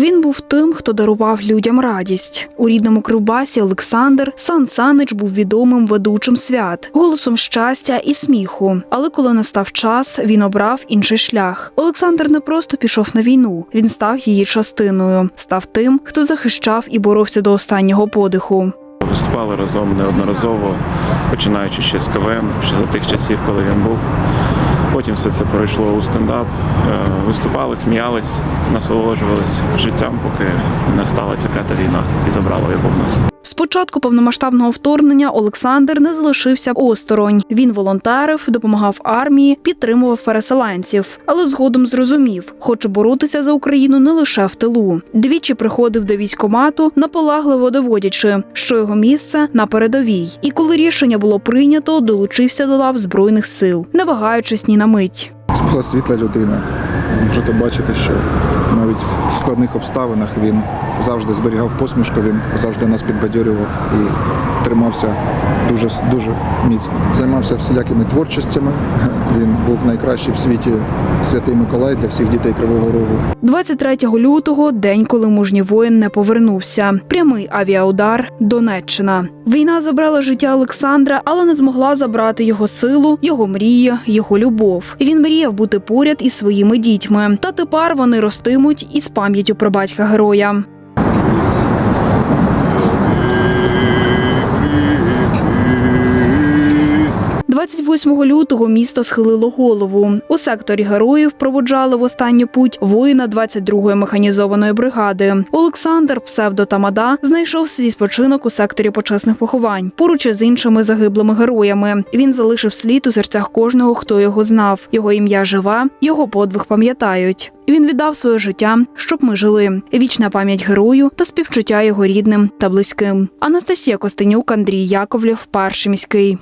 Він був тим, хто дарував людям радість. У рідному Кривбасі Олександр Сан Санич був відомим ведучим свят, голосом щастя і сміху. Але коли настав час, він обрав інший шлях. Олександр не просто пішов на війну, він став її частиною, став тим, хто захищав і боровся до останнього подиху. Виступали разом неодноразово, починаючи ще з КВН, ще за тих часів, коли він був. Потім все це перейшло у стендап. Е, Виступали, сміялись, насолоджувались життям, поки не стала ця ката війна і забрала його в нас. Початку повномасштабного вторгнення Олександр не залишився осторонь. Він волонтерив, допомагав армії, підтримував переселенців, але згодом зрозумів, хоче боротися за Україну не лише в тилу. Двічі приходив до військомату, наполегливо доводячи, що його місце на передовій. І коли рішення було прийнято, долучився до лав збройних сил, не вагаючись ні на мить. Це була світла людина. Можете бачити, що навіть складних обставинах він завжди зберігав посмішку, він завжди нас підбадьорював і тримався дуже дуже міцно. Займався всілякими творчостями. Він був найкращий в світі святий Миколай для всіх дітей Кривого Рогу. 23 лютого день, коли мужній воїн не повернувся. Прямий авіаудар Донеччина. Війна забрала життя Олександра, але не змогла забрати його силу, його мрії, його любов. Він мріяв бути поряд із своїми дітьми. Та тепер вони ростимуть із пам'яттю про батька героя. – 28 лютого місто схилило голову. У секторі героїв проводжали в останню путь воїна 22-ї механізованої бригади. Олександр Псевдо Тамада знайшов свій спочинок у секторі почесних поховань поруч із іншими загиблими героями. Він залишив слід у серцях кожного, хто його знав. Його ім'я живе, його подвиг пам'ятають. Він віддав своє життя, щоб ми жили. Вічна пам'ять герою та співчуття його рідним та близьким. Анастасія Костенюк, Андрій Яковлєв, перший міський.